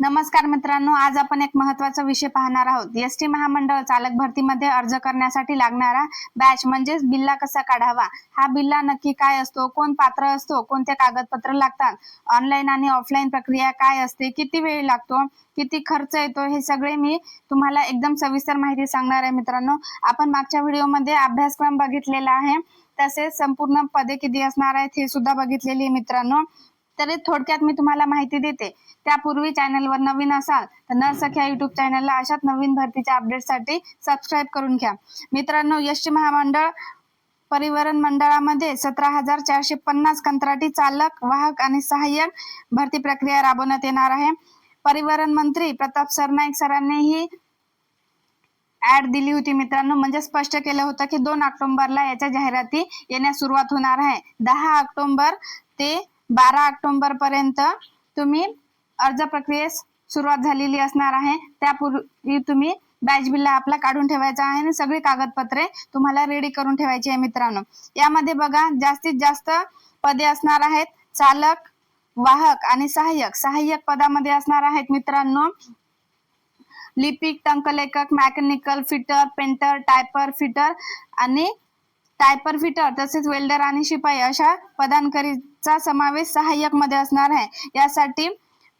नमस्कार मित्रांनो आज आपण एक महत्त्वाचा विषय पाहणार आहोत. एस टी महामंडळ चालक भरतीमध्ये अर्ज करण्यासाठी लागणारा बॅच म्हणजेच बिल्ला कसा काढावा? हा बिल्ला नक्की काय असतो? कोण पात्र असतो? कोणते कागदपत्र लागतात? ऑनलाईन आणि ऑफलाईन प्रक्रिया काय असते? किती वेळ लागतो? किती खर्च येतो? हे सगळे मी तुम्हाला एकदम सविस्तर माहिती सांगणार आहे मित्रांनो. आपण मागच्या व्हिडिओमध्ये अभ्यासक्रम बघितलेला आहे. तसेच संपूर्ण पदे किती असणार आहेत हे सुद्धा बघितलेली आहे मित्रांनो. तरी थोडक्यात मी तुम्हाला माहिती देते. त्यापूर्वी चॅनलवर नवीन असाल तर न सख्या युट्यूब चॅनलला अशाच नवीन भरतीच्या अपडेटसाठी सबस्क्राईब करून घ्या. मित्रांनो यश महामंडळ परिवहन मंडळामध्ये सतरा हजार चारशे पन्नास कंत्राटी चालक वाहक आणि सहाय्यक भरती प्रक्रिया राबवण्यात येणार आहे. परिवहन मंत्री प्रताप सरनाईक सरांनी ही ऍड दिली होती मित्रांनो. म्हणजे स्पष्ट केलं होतं की दोन ऑक्टोबरला याच्या जाहिराती येण्यास सुरुवात होणार आहे. दहा ऑक्टोबर ते बारा ऑक्टोबर पर्यंत तुम्ही अर्ज प्रक्रियेस सुरुवात झालेली असणार आहे. त्यापूर्वी तुम्ही बॅच बिल्ला आपला काढून ठेवायचा आहे आणि सगळी कागदपत्रे तुम्हाला रेडी करून ठेवायची आहे मित्रांनो. यामध्ये बघा जास्तीत जास्त पदे असणार आहेत चालक वाहक आणि सहाय्यक. सहाय्यक पदामध्ये असणार आहेत मित्रांनो लिपिक टंकलेखक mechanical fitter painter typer fitter आणि टायपर फिटर तसेच वेल्डर आणि शिपाई अशा पदांकरीचा समावेश सहाय्यकमध्ये असणार आहे. यासाठी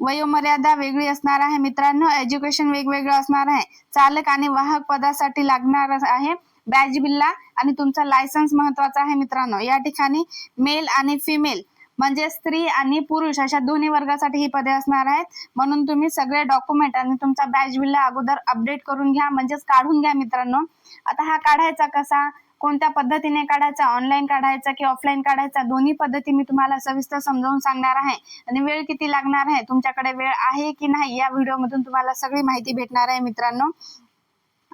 वयोमर्यादा वेगळी असणार आहे. मित्रांनो एज्युकेशन वेगवेगळं असणार आहे. चालक आणि वाहक पदासाठी लागणार आहे. बॅज बिल्ला आणि तुमचा लायसन्स महत्त्वाचा आहे मित्रांनो. या ठिकाणी मेल आणि फिमेल म्हणजे स्त्री आणि पुरुष अशा दोन्ही वर्गासाठी ही पदे असणार आहेत. म्हणून तुम्ही सगळे डॉक्युमेंट आणि तुमचा बॅच बिल्ला अगोदर अपडेट करून घ्या म्हणजेच काढून घ्या मित्रांनो. आता हा काढायचा कसा? कोणत्या पद्धतीने काढायचा ऑनलाईन काढायचा की ऑफलाईन काढायचा दोन्ही पद्धती मी तुम्हाला सविस्तर समजावून सांगणार आहे. आणि वेळ किती लागणार आहे तुमच्याकडे वेळ आहे की नाही या व्हिडिओमधून तुम्हाला सगळी माहिती भेटणार आहे मित्रांनो.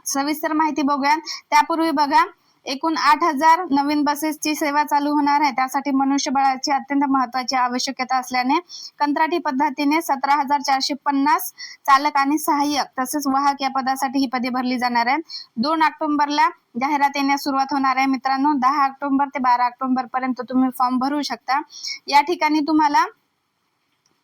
सविस्तर माहिती बघूया त्यापूर्वी बघा एकूण आठ हजार नवीन बसेसची सेवा चालू होणार आहे. त्यासाठी मनुष्यबळाची अत्यंत महत्वाची आवश्यकता असल्याने कंत्राटी पद्धतीने सतरा हजार चारशे पन्नास चालक आणि सहाय्यक तसेच वाहक या पदासाठी ही पदे भरली जाणार आहेत. दोन ऑक्टोबरला जाहिरात येण्यास सुरुवात होणार आहे. मित्रांनो दहा ऑक्टोबर ते बारा ऑक्टोबर पर्यंत तुम्ही फॉर्म भरू शकता. या ठिकाणी तुम्हाला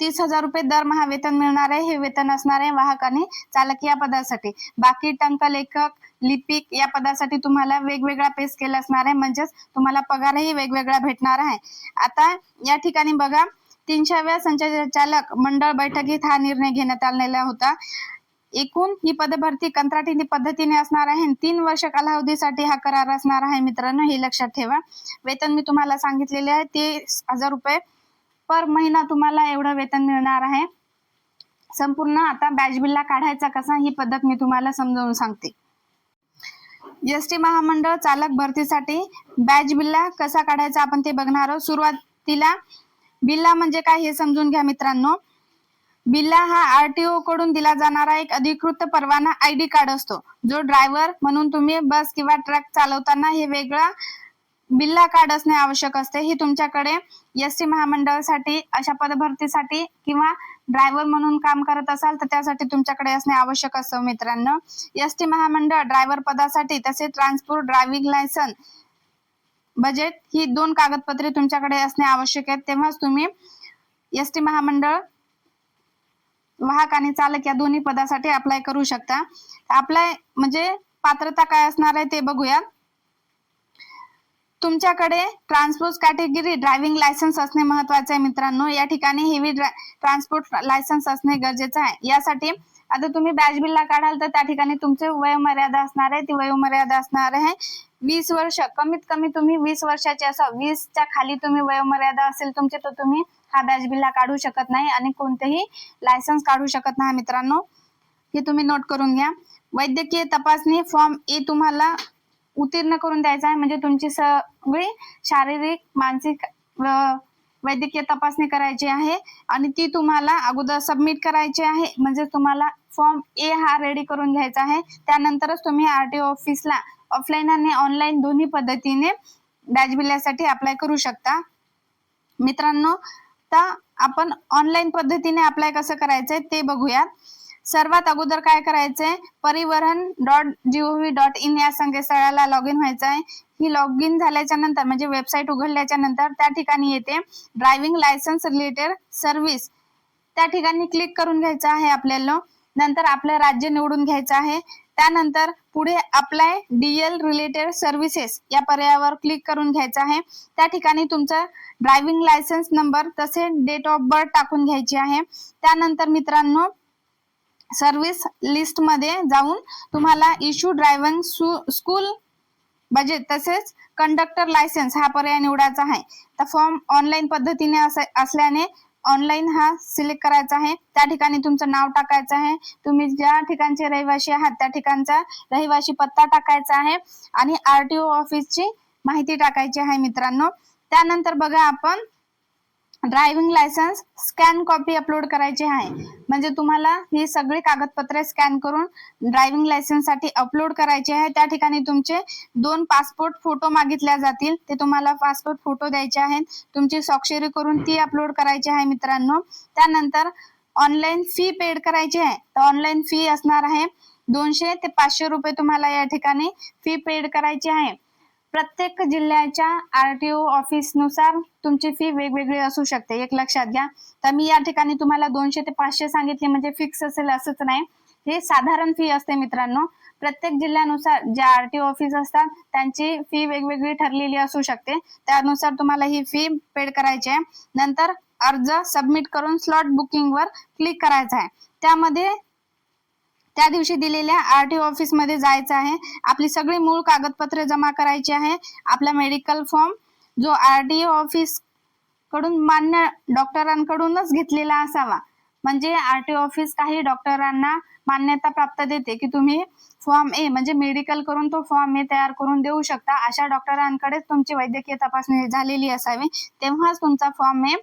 तीस हजार रुपये दरमहा वेतन मिळणार आहे हे वेतन असणार आहे वाहक आणि चालक या पदासाठी. बाकी टंक लेखक लिपिक या पदासाठी तुम्हाला वेगवेगळा पे स्केल असणार आहे. म्हणजेच तुम्हाला पगारही वेगवेगळा भेटणार आहे. आता या ठिकाणी बघा तीनशेव्या संचालक मंडळ बैठकीत हा निर्णय घेण्यात आलेला होता. एकूण ही पदभरती कंत्राटी पद्धतीने असणार आहे आणि तीन वर्ष कालावधीसाठी हा करार असणार आहे मित्रांनो हे लक्षात ठेवा. वेतन मी तुम्हाला सांगितलेले आहे तीस हजार रुपये पर महिना तुम्हाला एवढं वेतन मिळणार आहे. संपूर्ण आता बॅच बिलला काढायचा कसा ही पद्धत मी तुम्हाला समजावून सांगते. एस टी महामंडळ चालक भरतीसाठी बॅच बिलला कसा काढायचा आपण ते बघणार आहोत. सुरुवातीला बिल्ला म्हणजे काय हे समजून घ्या मित्रांनो. बिल्ला हा आरटीओ कडून दिला जाणारा एक अधिकृत परवाना आय डी कार्ड असतो. जो ड्रायव्हर म्हणून तुम्ही बस किंवा ट्रक चालवताना हे वेगळा बिल्ला कार्ड असणे आवश्यक असते. ही तुमच्याकडे एस टी महामंडळासाठी अशा पदभरतीसाठी किंवा ड्रायव्हर म्हणून काम करत असाल तर त्यासाठी तुमच्याकडे असणे आवश्यक असतं मित्रांनो. एस टी महामंडळ ड्रायव्हर पदासाठी तसे ट्रान्सपोर्ट ड्रायव्हिंग लायसन बजेट ही दोन कागदपत्रे तुमच्याकडे असणे आवश्यक आहेत. तेव्हाच तुम्ही एस टी महामंडळ वाहक आणि चालक या दोन्ही पदासाठी अप्लाय करू शकता. अप्लाय म्हणजे पात्रता काय असणार आहे ते बघूया तुमच्याकडे ट्रान्सपोर्ट कॅटेगरी ड्रायव्हिंग लायसन्स असणे महत्त्वाचे आहे मित्रांनो. या ठिकाणी हेवी ट्रान्सपोर्ट लायसन्स असणे गरजेचं आहे. यासाठी आता तुम्ही बॅच बिलला काढाल तर त्या ठिकाणी तुमचे वयोमर्यादा असणार आहे. ती वयोमर्यादा असणार आहे. वीस वर्ष कमीत कमी तुम्ही वीस वर्षाचे असं वीसच्या खाली तुम्ही वयोमर्यादा असेल तुमचे तर तुम्ही हा बॅच बिल्ला काढू शकत नाही आणि कोणतेही लायसन्स काढू शकत नाही मित्रांनो. हे तुम्ही नोट करून घ्या. वैद्यकीय तपासणी फॉर्म ए तुम्हाला उत्तीर्ण करून द्यायचा आहे. म्हणजे तुमची सगळी शारीरिक मानसिक वैद्यकीय तपासणी करायची आहे आणि ती तुम्हाला अगोदर सबमिट करायची आहे. म्हणजे तुम्हाला फॉर्म ए हा रेडी करून घ्यायचा आहे. त्यानंतरच तुम्ही आरटीओ ऑफिसला ऑफलाईन आणि ऑनलाईन दोन्ही पद्धतीने बॅच बिल्यासाठी अप्लाय करू शकता. मित्रांनो तर आपण ऑनलाईन पद्धतीने अप्लाय कसं करायचंय ते बघूयात. सर्वात अगोदर काय करायचंय? परिवहन डॉट जीओव्ही डॉट इन या संकेतस्थळाला लॉग इन व्हायचं आहे ही लॉग इन झाल्याच्यानंतर म्हणजे वेबसाईट उघडल्याच्या नंतर त्या ठिकाणी येते ड्रायव्हिंग लायसन्स रिलेटेड सर्व्हिस त्या ठिकाणी क्लिक करून घ्यायचं आहे आपल्याला. नंतर आपलं राज्य निवडून घ्यायचं आहे. त्यानंतर पुढे अप्लाय डीएल रिलेटेड सर्व्हिसेस या पर्यायावर क्लिक करून घ्यायचं आहे. त्या ठिकाणी तुमचं ड्रायव्हिंग लायसन्स नंबर तसे डेट ऑफ बर्थ टाकून घ्यायची आहे. त्यानंतर मित्रांनो सर्व्हिस लिस्टमध्ये जाऊन तुम्हाला इश्यू ड्रायव्हिंग स्कूल बजेट तसेच कंडक्टर लायसन्स हा पर्याय निवडायचा आहे. तर फॉर्म ऑनलाईन पद्धतीने असल्याने ऑनलाईन हा सिलेक्ट करायचा आहे. त्या ठिकाणी तुमचं नाव टाकायचं आहे. तुम्ही ज्या ठिकाणचे रहिवासी आहात त्या ठिकाणचा रहिवासी पत्ता टाकायचा आहे आणि आरटीओ ऑफिसची माहिती टाकायची आहे मित्रांनो. त्यानंतर बघा आपण driving licence scan copy upload करायची आहे. म्हणजे तुम्हाला ही सगळी कागदपत्रे स्कॅन करून ड्रायव्हिंग लायसन्ससाठी अपलोड करायची आहे. त्या ठिकाणी तुमचे दोन पासपोर्ट फोटो मागितल्या जातील. ते तुम्हाला पासपोर्ट फोटो द्यायचे आहेत. तुमची स्वाक्षरी करून ती अपलोड करायची आहे मित्रांनो. त्यानंतर ऑनलाईन फी पेड करायची आहे. तर ऑनलाईन फी असणार आहे दोनशे ते पाचशे रुपये तुम्हाला या ठिकाणी फी पेड करायची आहे. प्रत्येक जिल्ह्याच्या आरटीओ ऑफिसनुसार तुमची फी वेगवेगळी असू शकते. एक लक्षात घ्या. तर मी या ठिकाणी तुम्हाला दोनशे ते पाचशे सांगितले म्हणजे फिक्स असेल असंच नाही. हे साधारण फी असते मित्रांनो. प्रत्येक जिल्ह्यानुसार ज्या आरटीओ ऑफिस असतात त्यांची फी वेगवेगळी ठरलेली असू शकते. त्यानुसार तुम्हाला ही फी पेड करायची आहे. नंतर अर्ज सबमिट करून स्लॉट बुकिंग वर क्लिक करायचा आहे. त्यामध्ये त्या दिवशी दिलेल्या आरटीओ ऑफिसमध्ये जायचं आहे. आपली सगळी मूळ कागदपत्रे जमा करायची आहे. आपला मेडिकल फॉर्म जो आरटीओ ऑफिसकडून मान्य डॉक्टरांकडूनच घेतलेला असावा. म्हणजे आरटीओ ऑफिस काही डॉक्टरांना मान्यता प्राप्त देते की तुम्ही फॉर्म ए म्हणजे मेडिकल करून तो फॉर्म ए तयार करून देऊ शकता. अशा डॉक्टरांकडेच तुमची वैद्यकीय तपासणी झालेली असावी. तेव्हाच तुमचा फॉर्म ए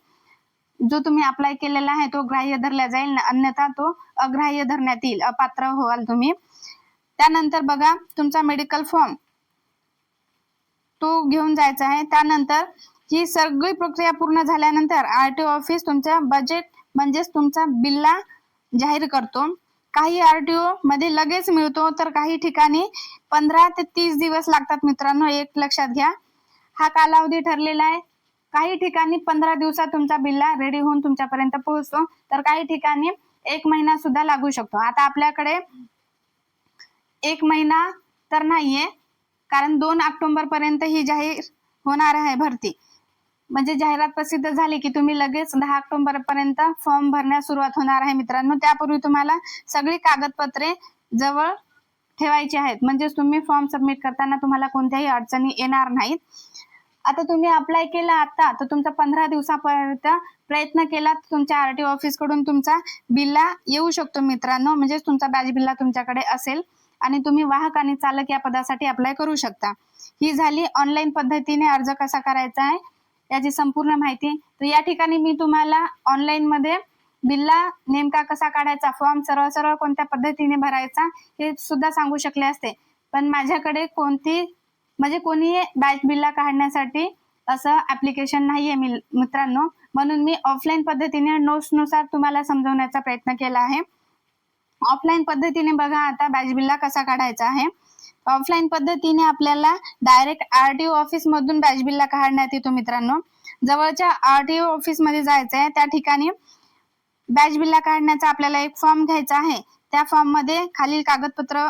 जो तुम्ही अप्लाय केलेला आहे तो ग्राह्य धरला जाईल अन्यथा तो अग्राह्य धरण्यात येईल अपात्र व्हाल तुम्ही. त्यानंतर बघा तुमचा मेडिकल फॉर्म तो घेऊन जायचा आहे. त्यानंतर ही सगळी प्रक्रिया पूर्ण झाल्यानंतर आरटीओ ऑफिस तुमचा बजेट म्हणजेच तुमचा बिल्ला जाहीर करतो. काही आरटीओ मध्ये लगेच मिळतो तर काही ठिकाणी पंधरा ते तीस दिवस लागतात मित्रांनो एक लक्षात घ्या. हा कालावधी ठरलेला आहे. काही ठिकाणी पंधरा दिवसात तुमचा बिल्ला रेडी होऊन तुमच्यापर्यंत पोहोचतो. तर काही ठिकाणी एक महिना सुद्धा लागू शकतो. आता आपल्याकडे एक महिना तर नाहीये कारण दोन ऑक्टोबर पर्यंत ही जाहीर होणार आहे भरती. म्हणजे जाहिरात प्रसिद्ध झाली की तुम्ही लगेच दहा ऑक्टोबर पर्यंत फॉर्म भरण्यास सुरुवात होणार आहे मित्रांनो. त्यापूर्वी तुम्हाला सगळी कागदपत्रे जवळ ठेवायची आहेत. म्हणजेच तुम्ही फॉर्म सबमिट करताना तुम्हाला कोणत्याही अडचणी येणार नाहीत. आता तुम्ही अप्लाय केला आता तर तुमचा पंधरा दिवसापर्यंत प्रयत्न केला तर तुमच्या आरटीओ ऑफिसकडून तुमचा बिल्ला येऊ शकतो मित्रांनो. म्हणजेच तुमचा बॅच बिल्ला तुमच्याकडे असेल. आणि तुम्ही वाहक आणि चालक या पदासाठी अप्लाय करू शकता. ही झाली ऑनलाईन पद्धतीने अर्ज कसा करायचा आहे याची संपूर्ण माहिती. तर या ठिकाणी मी तुम्हाला ऑनलाईन मध्ये बिल्ला नेमका कसा काढायचा फॉर्म सरळ सरळ कोणत्या पद्धतीने भरायचा हे सुद्धा सांगू शकले असते. पण माझ्याकडे कोणती म्हणजे कोणी बॅच बिल्ला काढण्यासाठी असं ऍप्लिकेशन नाहीये मी मित्रांनो. म्हणून मी ऑफलाईन पद्धतीने नोट्सनुसार तुम्हाला समजवण्याचा प्रयत्न केला आहे. ऑफलाईन पद्धतीने बघा आता बॅच बिल्ला कसा काढायचा आहे. ऑफलाईन पद्धतीने आपल्याला डायरेक्ट आरटीओ ऑफिस मधून बॅच बिल्ला काढण्यात येतो मित्रांनो. जवळच्या आरटीओ ऑफिसमध्ये जायचं आहे. त्या ठिकाणी बॅच बिल्ला काढण्याचा आपल्याला एक फॉर्म घ्यायचा आहे. त्या फॉर्ममध्ये खालील कागदपत्र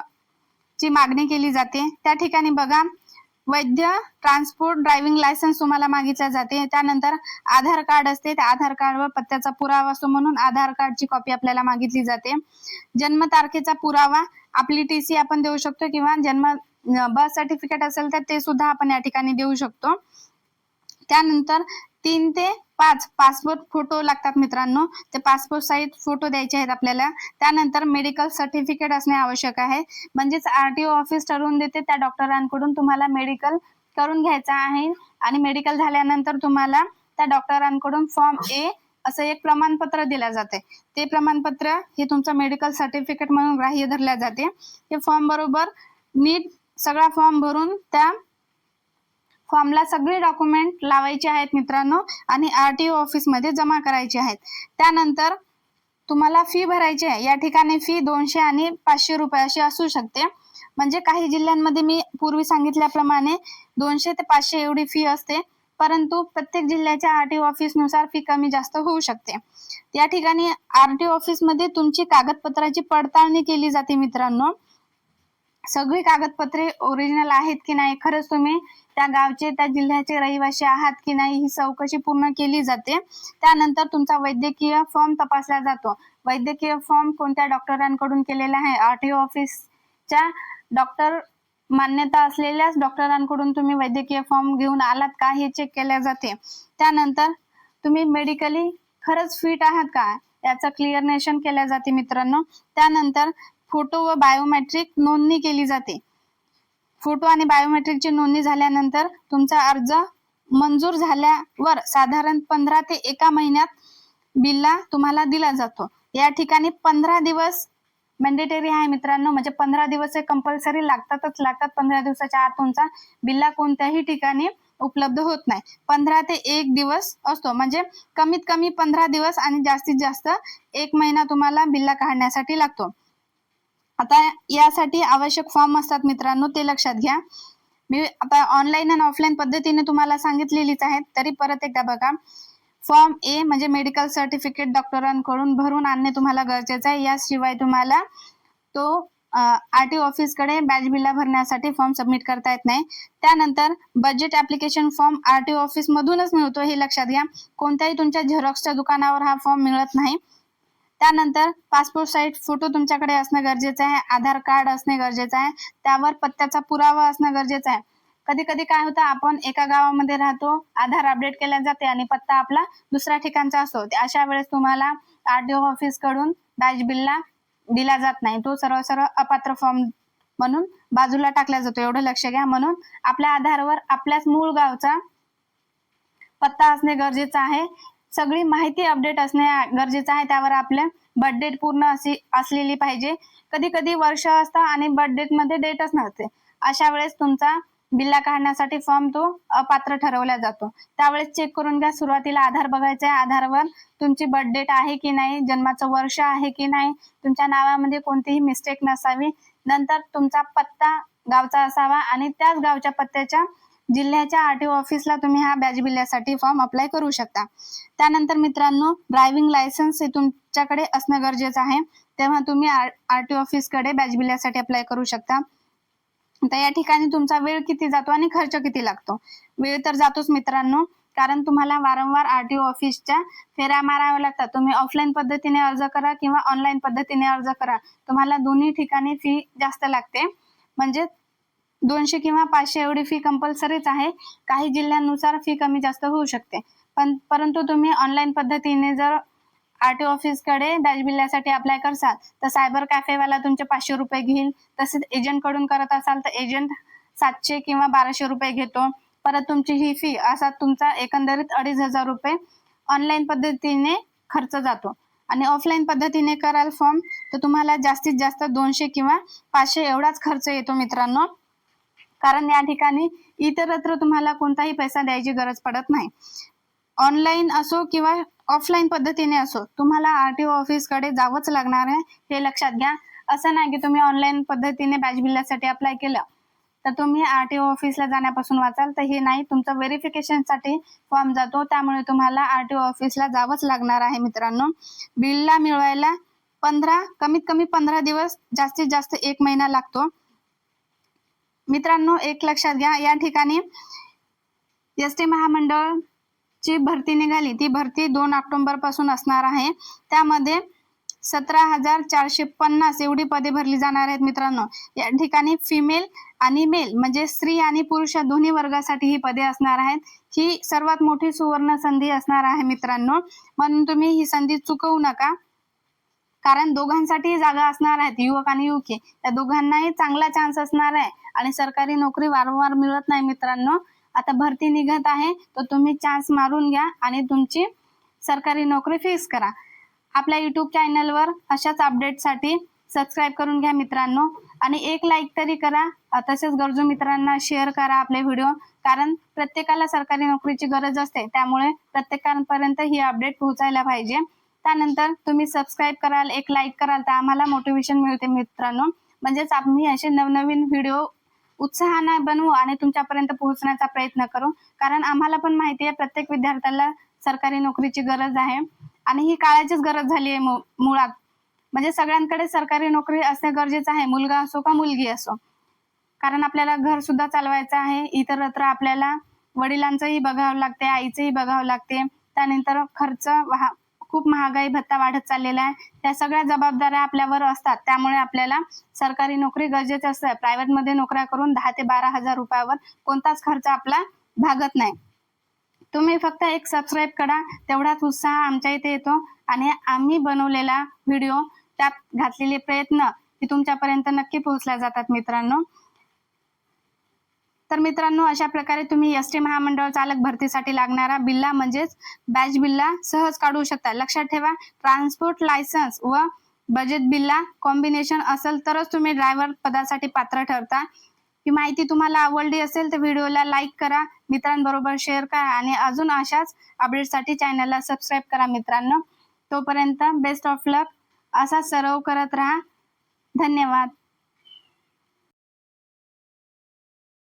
ची मागणी केली जाते. त्या ठिकाणी बघा वैद्य ट्रान्सपोर्ट ड्रायव्हिंग लायसन्स तुम्हाला मागितल्या जाते. त्यानंतर आधार कार्ड असते. त्या आधार कार्डवर पत्त्याचा पुरावा असतो म्हणून आधार कार्डची कॉपी आपल्याला मागितली जाते. जन्म तारखेचा पुरावा आपली टी सी आपण देऊ शकतो किंवा जन्म बर्थ सर्टिफिकेट असेल तर ते सुद्धा आपण या ठिकाणी देऊ शकतो. त्यानंतर तीन ते पाच पासपोर्ट फोटो लागतात मित्रांनो. ते पासपोर्ट साईज फोटो द्यायचे आहेत आपल्याला. त्यानंतर मेडिकल सर्टिफिकेट असणे आवश्यक आहे. म्हणजेच आरटीओ ऑफिस ठरवून देते त्या डॉक्टरांकडून तुम्हाला मेडिकल करून घ्यायचं आहे. आणि मेडिकल झाल्यानंतर तुम्हाला त्या डॉक्टरांकडून फॉर्म ए असं एक प्रमाणपत्र दिलं जाते. ते प्रमाणपत्र हे तुमचं मेडिकल सर्टिफिकेट म्हणून ग्राह्य धरल्या जाते. हे फॉर्म बरोबर नीट सगळा फॉर्म भरून त्या फॉर्मला सगळे डॉक्युमेंट लावायचे आहेत मित्रांनो आणि आर टी ओ ऑफिसमध्ये जमा करायचे आहेत. त्यानंतर तुम्हाला फी भरायची आहे. या ठिकाणी फी दोनशे आणि पाचशे रुपये अशी असू शकते. म्हणजे काही जिल्ह्यांमध्ये मी पूर्वी सांगितल्याप्रमाणे दोनशे ते पाचशे एवढी फी असते. परंतु प्रत्येक जिल्ह्याच्या आर ऑफिसनुसार फी कमी जास्त होऊ शकते. या ठिकाणी आर टी ऑफिसमध्ये तुमची कागदपत्राची पडताळणी केली जाते मित्रांनो. सगळी कागदपत्रे ओरिजिनल आहेत की नाही खरंच तुम्ही त्या गावचे त्या जिल्ह्याचे रहिवासी आहात की नाही ही चौकशी पूर्ण केली जाते. त्यानंतर तुमचा वैद्यकीय फॉर्म तपासला जातो. वैद्यकीय फॉर्म कोणत्या डॉक्टरांकडून केलेला आहे? आरटीओ ऑफिसच्या डॉक्टर मान्यता असलेल्याच डॉक्टरांकडून तुम्ही वैद्यकीय फॉर्म घेऊन आलात का? हे चेक केले जाते. त्यानंतर तुम्ही मेडिकली खरंच फिट आहात का? याचं क्लिअरनेशन केल्या जाते मित्रांनो. त्यानंतर फोटो व बायोमेट्रिक नोंदणी केली जाते. फोटो आणि बायोमेट्रिकची नोंदणी झाल्यानंतर तुमचा अर्ज मंजूर झाल्यावर साधारण पंधरा ते एका महिन्यात बिल्ला तुम्हाला दिला जातो. या ठिकाणी पंधरा दिवस मॅन्डेटरी आहे मित्रांनो. म्हणजे पंधरा दिवस हे कंपल्सरी लागतातच लागतात. पंधरा दिवसाच्या आत तुमचा बिल्ला कोणत्याही ठिकाणी उपलब्ध होत नाही. पंधरा ते एक दिवस असतो. म्हणजे कमीत कमी पंधरा दिवस आणि जास्तीत जास्त एक महिना तुम्हाला बिल्ला काढण्यासाठी लागतो. आता यासाठी आवश्यक फॉर्म असतात मित्रांनो ते लक्षात घ्या. मी आता ऑनलाईन आणि ऑफलाईन पद्धतीने तुम्हाला सांगितलेलीच आहेत तरी परत एकदा बघा. फॉर्म ए म्हणजे मेडिकल सर्टिफिकेट डॉक्टरांकडून भरून आणणे तुम्हाला गरजेचं आहे. याशिवाय तुम्हाला तो आर टी ऑफिसकडे बॅच बिल्ला भरण्यासाठी फॉर्म सबमिट करता येत नाही. त्यानंतर budget application form R T office मधूनच मिळतो हे लक्षात घ्या. कोणत्याही तुमच्या झेरॉक्सच्या दुकानावर हा फॉर्म मिळत नाही. त्यानंतर पासपोर्ट साईज फोटो तुमच्याकडे असणं गरजेचं आहे आधार कार्ड असणे गरजेचं आहे त्यावर पत्त्याचा पुरावा असणं गरजेचं आहे. कधी कधी काय होतं आपण एका गावामध्ये राहतो आधार अपडेट केला जाते आणि पत्ता आपला दुसऱ्या ठिकाणचा असतो. अशा वेळेस तुम्हाला आरटीओ ऑफिसकडून बॅच बिलला दिला जात नाही. तो सर्व सरळ अपात्र फॉर्म म्हणून बाजूला टाकला जातो. एवढं लक्ष घ्या. म्हणून आपल्या आधारवर आपल्याच मूळ गावचा पत्ता असणे गरजेचं आहे. सगळी माहिती अपडेट असणे गरजेचं आहे. त्यावर आपल्या बर्थ डेट पूर्ण अशी असलेली पाहिजे. कधी कधी वर्ष असतं आणि बर्थ डेटमध्ये डेटच नसते. अशा वेळेस तुमचा बिल्ला काढण्यासाठी फॉर्म तो अपात्र ठरवला जातो. त्यावेळेस चेक करून घ्या. सुरुवातीला आधार बघायचा आहे. आधारवर तुमची बर्थ डेट आहे की नाही? जन्माचं वर्ष आहे की नाही? तुमच्या नावामध्ये कोणतीही मिस्टेक नसावी. नंतर तुमचा पत्ता गावचा असावा आणि त्याच गावच्या पत्त्याच्या जिल्ह्याच्या आरटीओ ऑफिसला तुम्ही हा बॅच बिल्यासाठी फॉर्म अप्लाय करू शकता. त्यानंतर मित्रांनो ड्रायव्हिंग लायसन्स हे तुमच्याकडे असणं गरजेचं आहे. तेव्हा तुम्ही आरटीओ ऑफिसकडे बॅच बिल्यासाठी अप्लाय करू शकता. तर या ठिकाणी तुमचा वेळ किती जातो आणि खर्च किती लागतो? वेळ तर जातोच मित्रांनो कारण तुम्हाला वारंवार आरटीओ ऑफिसच्या फेऱ्या माराव्या लागतात. तुम्ही ऑफलाईन पद्धतीने अर्ज करा किंवा ऑनलाईन पद्धतीने अर्ज करा. तुम्हाला दोन्ही ठिकाणी फी जास्त लागते. म्हणजे दोनशे किंवा पाचशे एवढी फी कंपल्सरीच आहे. काही जिल्ह्यांनुसार फी कमी जास्त होऊ शकते. पण परंतु तुम्ही ऑनलाईन पद्धतीने जर आर टी ऑफिसकडे बॅच बिल्ल्यासाठी अप्लाय करसाल तर सायबर कॅफेवाला तुमचे पाचशे रुपये घेईल. तसेच एजंटकडून करत असाल तर एजंट सातशे किंवा बाराशे रुपये घेतो. परत तुमची ही फी असा तुमचा एकंदरीत अडीच हजार रुपये ऑनलाईन पद्धतीने खर्च जातो. आणि ऑफलाईन पद्धतीने कराल फॉर्म तर तुम्हाला जास्तीत जास्त दोनशे किंवा पाचशे एवढाच खर्च येतो मित्रांनो. कारण या ठिकाणी इतरत्र तुम्हाला कोणताही पैसा द्यायची गरज पडत नाही. ऑनलाईन असो किंवा ऑफलाईन पद्धतीने असो तुम्हाला आरटीओ ऑफिसकडे जावंच लागणार आहे हे लक्षात घ्या. असं नाही की तुम्ही ऑनलाईन पद्धतीने बॅच बिलासाठी अप्लाय केलं तर तुम्ही आरटीओ ऑफिसला जाण्यापासून वाचाल तर हे नाही तुमचं व्हेरिफिकेशनसाठी फॉर्म जातो त्यामुळे तुम्हाला आरटीओ ऑफिसला जावंच लागणार आहे मित्रांनो. बिलला मिळवायला पंधरा कमीत कमी पंधरा दिवस जास्तीत जास्त एक महिना लागतो. मित्रांनो एक लक्षात घ्या या ठिकाणी एस टी महामंडळ ची भरती निघाली. ती भरती दोन ऑक्टोबरपासून असणार आहे. त्यामध्ये सतरा हजार चारशे पन्नास एवढी पदे भरली जाणार आहेत मित्रांनो. या ठिकाणी फिमेल आणि मेल म्हणजे स्त्री आणि पुरुष या दोन्ही वर्गासाठी ही पदे असणार आहेत. ही सर्वात मोठी सुवर्ण संधी असणार आहे मित्रांनो. म्हणून तुम्ही ही संधी चुकवू नका. कारण दोघांसाठी जागा असणार आहेत युवक आणि युवकी. त्या दोघांनाही चांगला चान्स असणार आहे. आणि सरकारी नोकरी वारंवार मिळत नाही मित्रांनो. आता भरती निघत आहे तर तुम्ही चान्स मारून घ्या आणि तुमची सरकारी नोकरी फिक्स करा. आपल्या युट्यूब चॅनलवर अशाच अपडेटसाठी सबस्क्राईब करून घ्या मित्रांनो. आणि एक लाईक तरी करा. तसेच गरजू मित्रांना शेअर करा आपले व्हिडिओ कारण प्रत्येकाला सरकारी नोकरीची गरज असते. त्यामुळे प्रत्येकापर्यंत ही अपडेट पोहोचायला पाहिजे. त्यानंतर तुम्ही सबस्क्राईब कराल एक लाईक कराल तर आम्हाला मोटिवेशन मिळते मित्रांनो. म्हणजेच आम्ही असे नवनवीन व्हिडिओ उत्साहाने बनवू आणि तुमच्यापर्यंत पोहोचण्याचा प्रयत्न करू. कारण आम्हाला पण माहिती आहे प्रत्येक विद्यार्थ्याला सरकारी नोकरीची गरज आहे. आणि ही काळाचीच गरज झाली आहे मु- मुळात. म्हणजे सगळ्यांकडे सरकारी नोकरी असणे गरजेचं आहे. मुलगा असो का मुलगी असो. कारण आपल्याला घर सुद्धा चालवायचं आहे. इतरत्र आपल्याला वडिलांचंही बघावं लागते आईचंही बघावं लागते. त्यानंतर खर्च वाहा- खूप महागाई भत्ता वाढत चाललेला आहे. त्या सगळ्या जबाबदाऱ्या आपल्यावर असतात. त्यामुळे आपल्याला सरकारी नोकरी गरजेची असते. प्रायव्हेटमध्ये नोकऱ्या करून दहा ते बारा हजार रुपयावर कोणताच खर्च आपला भागत नाही. तुम्ही फक्त एक सबस्क्राईब करा. तेवढाच उत्साह आमच्या इथे येतो. आणि आम्ही बनवलेला व्हिडिओ त्यात घातलेले प्रयत्न की तुमच्यापर्यंत नक्की पोहोचल्या जातात मित्रांनो. तर मित्रांनो अशा प्रकारे तुम्ही एस टी महामंडळ चालक भरतीसाठी लागणारा बिल्ला म्हणजेच बॅच बिल्ला सहज काढू शकता. लक्षात ठेवा ट्रान्सपोर्ट लायसन्स व बजेट बिल्ला कॉम्बिनेशन असेल तरच तुम्ही ड्रायव्हर पदासाठी पात्र ठरता. ही माहिती तुम्हाला आवडली असेल तर व्हिडिओला लाईक करा मित्रांबरोबर शेअर करा आणि अजून अशाच अपडेटसाठी चॅनलला सबस्क्राईब करा मित्रांनो. तोपर्यंत बेस्ट ऑफ लक. असा सराव करत राहा. धन्यवाद.